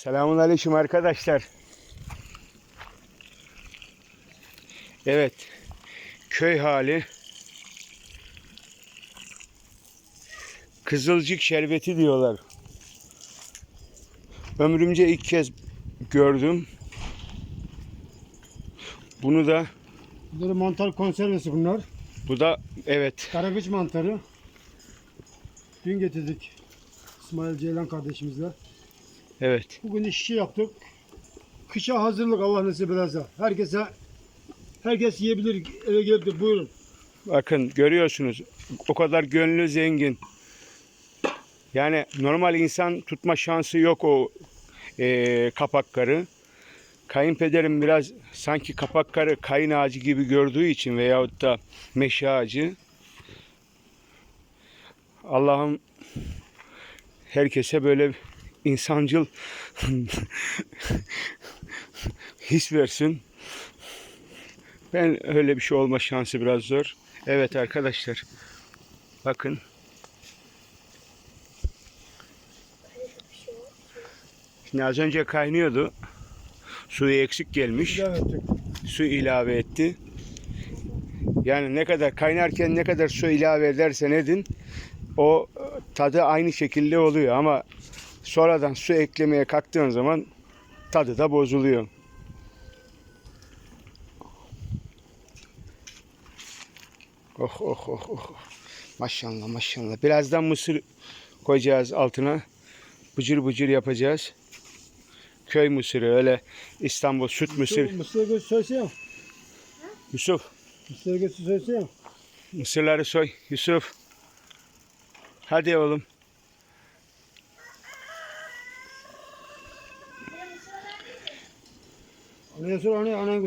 Selamun aleyküm arkadaşlar. Evet. Köy hali. Kızılcık şerbeti diyorlar. Ömrümce ilk kez gördüm. Bunu da Bunları mantar konservesi bunlar. bu da evet Karagöç mantarı. Dün getirdik İsmail Ceylan kardeşimizle. Evet Bugün şişe yaptık. Kışa hazırlık Allah nasip ederse. Herkese herkes yiyebilir. Eve gelip de buyurun. Bakın görüyorsunuz o kadar gönlü zengin. Yani normal insan tutma şansı yok o eee kapakkarı. Kayınpederim biraz sanki kapakkarı kayın ağacı gibi gördüğü için veyahut da meşe ağacı. Allah'ım herkese böyle insancıl his versin. Ben öyle bir şey olma şansı biraz zor. Evet arkadaşlar. Bakın. Şimdi az önce kaynıyordu. Suyu eksik gelmiş. Su ilave etti. Yani ne kadar kaynarken ne kadar su ilave edersen edin o tadı aynı şekilde oluyor ama sonradan su eklemeye kalktığın zaman tadı da bozuluyor. Oh oh oh oh. Maşallah maşallah. Birazdan mısır koyacağız altına. Bıcır bıcır yapacağız. Köy mısırı öyle İstanbul süt mısır. Mısır göğsü söylesene. Yusuf Mısır göğsü söylesene. mısırları soy. Yusuf. Hadi oğlum.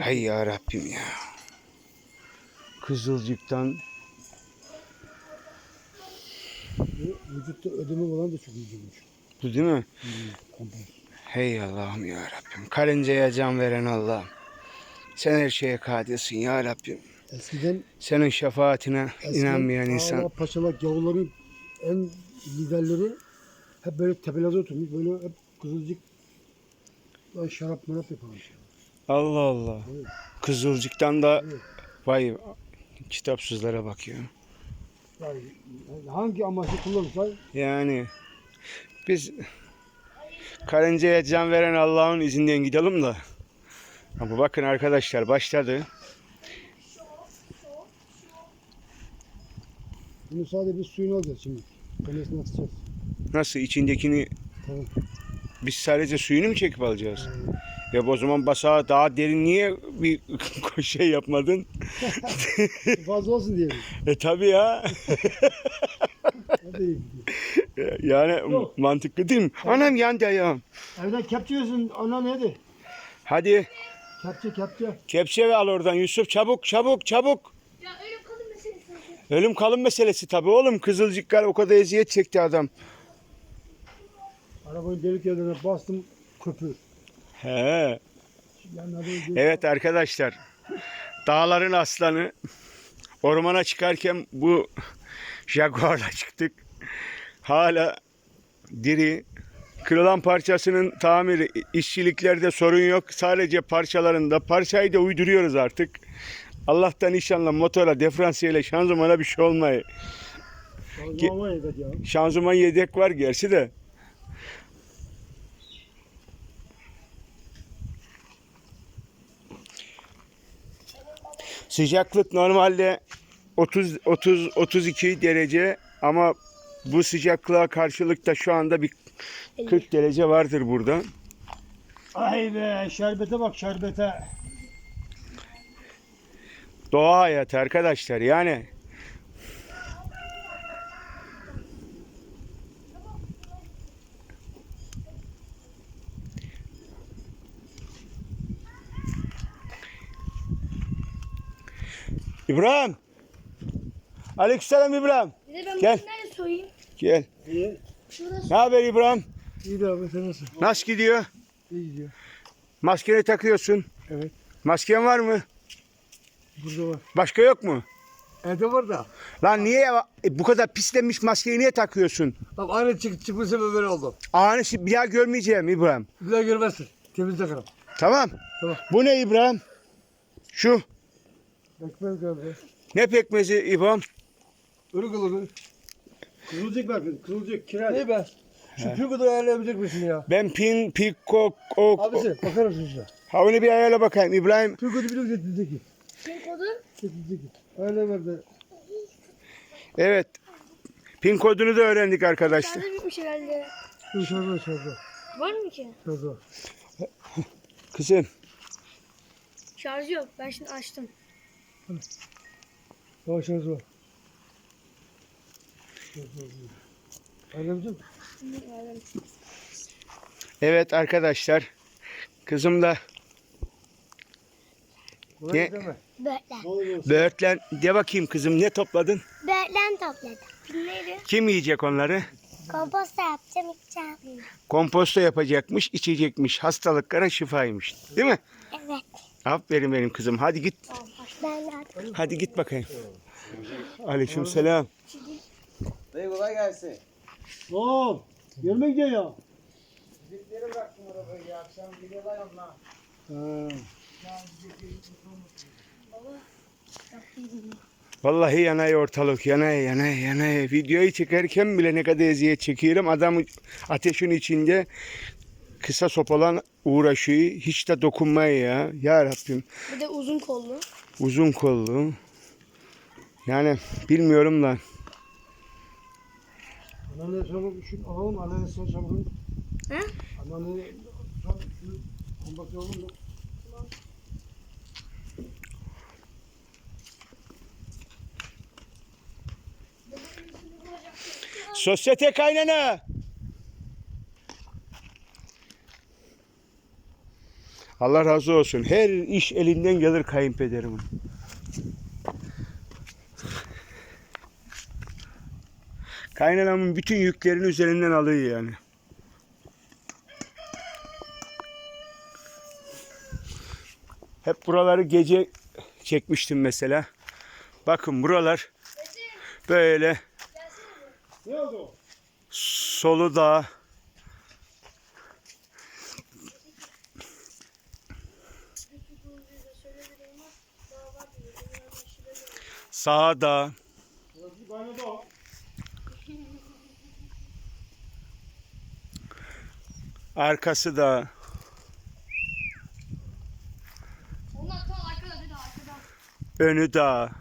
Hay ya Rabbim ya. Kızılcıktan Bu Vücutta ödeme olan da çok ilginç. bu değil mi? Kompas. Hey Allah'ım ya Rabbim. Karıncaya can veren Allah'ım. Sen her şeye kadirsin ya Rabbim. Eskiden, Senin şefaatine eskiden inanmayan insan. paşalar, gavurların en liderleri hep böyle tepelerde oturmuş. Böyle hep kızılcık şarap marap yaparmış. Allah Allah. Evet. Kızılcıktan da Evet. vay kitapsızlara bakıyor. Yani hangi amaçla kullanırsa Yani biz karıncaya can veren Allah'ın izinden gidelim de. Ama bakın arkadaşlar başladı. bunu sadece bir suyunu alacağız şimdi. Kalesine atacağız. Nasıl içindekini Tamam. biz sadece suyunu mu çekip alacağız? Ya o zaman basağı daha derin niye bir şey yapmadın? Fazla olsun diyelim. E tabi ya. Yani Yok. mantıklı değil mi? Anam yandı ayağım. Evden kepçe yiyorsun. Ana neydi? Hadi Kepçe kepçe. kepçe al oradan Yusuf çabuk çabuk çabuk. Ya öyle kalın meselesi. Ölüm kalım meselesi tabi oğlum. Kızılcıklar o kadar eziyet çekti adam. Arabanın delik yerlerine bastım köpür. He. Evet arkadaşlar. Dağların aslanı. Ormana çıkarken bu Jaguar'la çıktık. Hala diri. Kırılan parçasının tamiri, işçiliklerde sorun yok. Sadece parçalarında. Parçayı da uyduruyoruz artık. Allah'tan inşallah motora, diferansiyele, şanzımana bir şey olmayı. Şanzıman yedek var gerçi de. Sıcaklık normalde 30 30 32 derece ama bu sıcaklığa karşılık da şu anda bir 40 derece vardır burada. Ay be şerbete bak şerbete. Doğa hayatı arkadaşlar yani. İbrahim. Aleykümselam İbrahim. Bir de ben Gel. soyayım? Gel. İyi. Şurada Ne haber İbrahim? İyi de abi sen nasıl? Nasıl gidiyor? İyi gidiyor. Maskeni takıyorsun. Evet. Masken var mı? Burada var. Başka yok mu? Evde var da. Lan niye e, bu kadar pislenmiş maskeyi niye takıyorsun? Bak aynı çık çıkmış sebebi böyle oldu. Ağını şi- bir daha görmeyeceğim İbrahim. Bir daha görmezsin. Temizle karım. Tamam. Tamam. Bu ne İbrahim? Şu. Ekmek görmez. Ne pekmezi İbrahim? Ölü olur. Kızılcık bakın. Kızılcık kiraz. Ne be? Şu pürgüdür ayarlayabilecek misin ya? Ben pin, piko, ok. Abisi bakar mısın şuna? Ha onu bir ayarla bakayım İbrahim. Pürgüdü biliyor musun Cetiz'deki? Kim kodu? Cetiz'deki. Öyle verdi. Evet. Pin kodunu da öğrendik arkadaşlar. Şarjı bitmiş herhalde. Dur şurada şurada. Var mı ki? Şurada. Kızım. Şarjı yok. Ben şimdi açtım. Şurada var. Evet arkadaşlar. Kızım da mi? Böğürtlen. Böğürtlen de bakayım kızım ne topladın? Böğürtlen topladım. Pinleri Kim yiyecek onları? komposta yapacağım, içeceğim. Komposto yapacakmış, içecekmiş. Hastalıklara şifaymış. Değil mi? Evet. Aferin benim kızım. Hadi git. Hadi git bakayım. Aleyküm selam. Dayı kolay gelsin. Oğlum. Yerine gidiyor ya. Bizimkileri bıraktım arabayı ya. Akşam gidiyorlar onlar. Ha. Vallahi yanay ortalık, yanay, yanay, yanay. Videoyu çekerken bile ne kadar eziyet çekiyorum. Adam ateşin içinde kısa sopalan uğraşıyor. Hiç de dokunmayı ya. Ya Rabbim. Bir de uzun kollu. Uzun kollu. Yani bilmiyorum da. Anneanne çabuk şunu alalım. Anneanne sen çabuk. He? Anneanne çabuk. Komposta alalım mı? Sosyete kaynana. Allah razı olsun. Her iş elinden gelir kayınpederimin. Kaynanamın bütün yüklerini üzerinden alıyor yani. Hep buraları gece çekmiştim mesela. Bakın buralar böyle Ne oldu? solu da sağda. Arkası da. Önü da.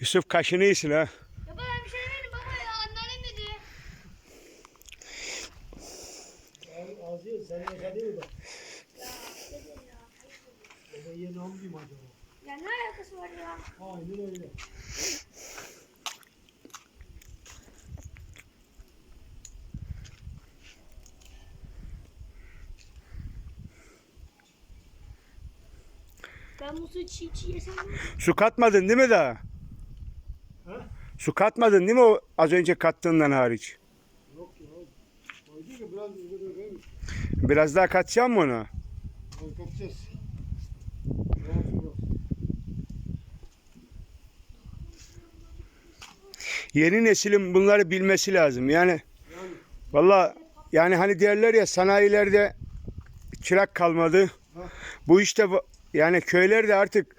Yusuf kaşını iyisin ha. Baba ben bir şey demedim baba ya. Anneannem dedi. Ağzı sen yaka değil mi? Ben yeni almayayım acaba. Ya ne alakası var ya? Aynen öyle. Ben bu suyu çiğ çiğ yesem mi? Su katmadın değil mi daha? Su katmadın değil mi o az önce kattığından hariç? Yok ya. Koydu ki biraz üzeri verir. Biraz daha katacağım mı. Olsun biraz. Yeni neslin bunları bilmesi lazım. Yani valla yani hani derler ya sanayilerde çırak kalmadı. Bu işte yani köylerde artık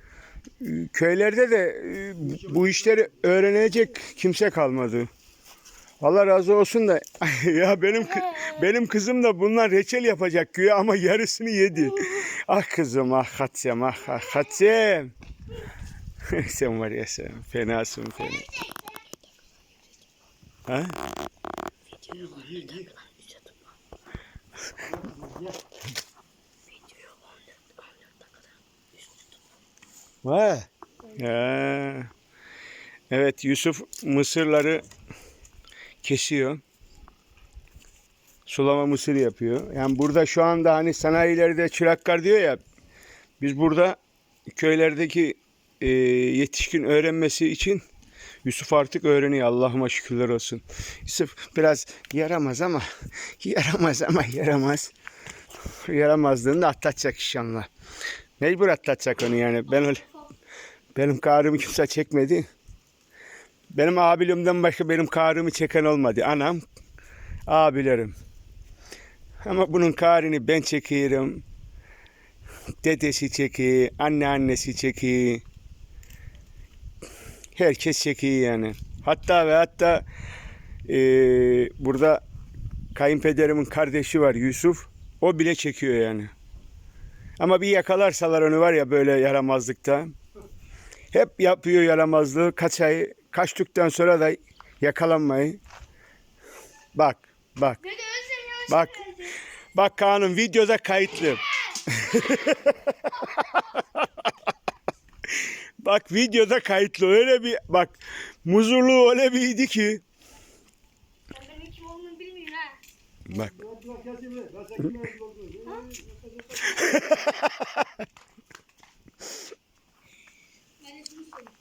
köylerde de e, bu işleri öğrenecek kimse kalmadı. Allah razı olsun da ya benim benim kızım da bunlar reçel yapacak güya ama yarısını yedi. ah kızım ah Hatsem ah, ah Hatsem. sen var ya sen fenasın fena. Ha? Vay. Evet Yusuf mısırları kesiyor. Sulama mısır yapıyor. Yani burada şu anda hani sanayilerde çırakkar diyor ya. Biz burada köylerdeki e, yetişkin öğrenmesi için Yusuf artık öğreniyor. Allah'ıma şükürler olsun. Yusuf biraz yaramaz ama yaramaz ama yaramaz. Yaramazlığını da atlatacak inşallah. Mecbur atlatacak onu yani. Ben öyle, benim karımı kimse çekmedi. Benim abilerimden başka benim karımı çeken olmadı. Anam, abilerim. Ama bunun karını ben çekiyorum. Dedesi çekiyor, anneannesi çekiyor. Herkes çekiyor yani. Hatta ve hatta eee, burada kayınpederimin kardeşi var Yusuf. O bile çekiyor yani. Ama bir yakalarsalar onu var ya böyle yaramazlıkta. Hep yapıyor yaramazlığı. Kaç ay kaçtıktan sonra da yakalanmayı. Bak, bak. Bak. Bak Kaan'ın videoda kayıtlı. bak videoda kayıtlı. Öyle bir bak muzurluğu öyle bir idi ki. Bak Ben de şunu söyleyeyim.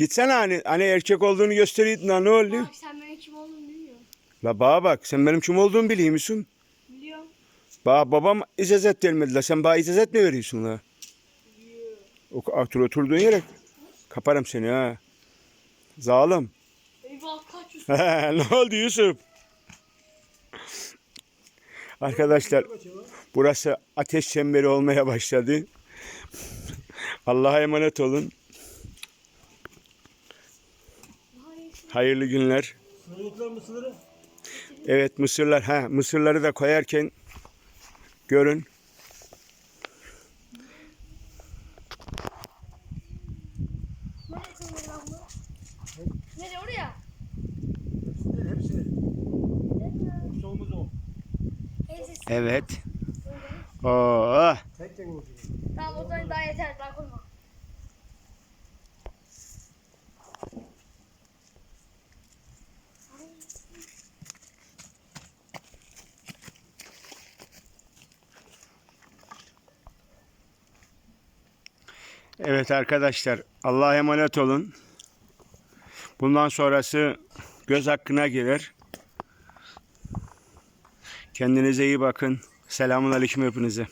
Gitsene hani hani erkek olduğunu gösteriydin ha ne oldu? Bak sen benim kim olduğumu bilmiyorsun. La bana bak sen benim kim olduğumu biliyor musun? Biliyorum. Ba babam icazet vermedi la. Sen bana icazet mi veriyorsun la? O, otur, oturduğun yere kaparım seni ha. Zalim. Eyvah kaç Yusuf. ne oldu Yusuf? Arkadaşlar burası ateş çemberi olmaya başladı. Allah'a emanet olun. Hayırlı günler. Evet mısırlar ha mısırları da koyarken görün. Nereye oraya? Hepsini. Evet. Olsun. Tamam o zaman daha yeter daha koyma. Evet arkadaşlar Allah'a emanet olun. Bundan sonrası göz hakkına gelir. Kendinize iyi bakın. Selamun aleyküm hepinize.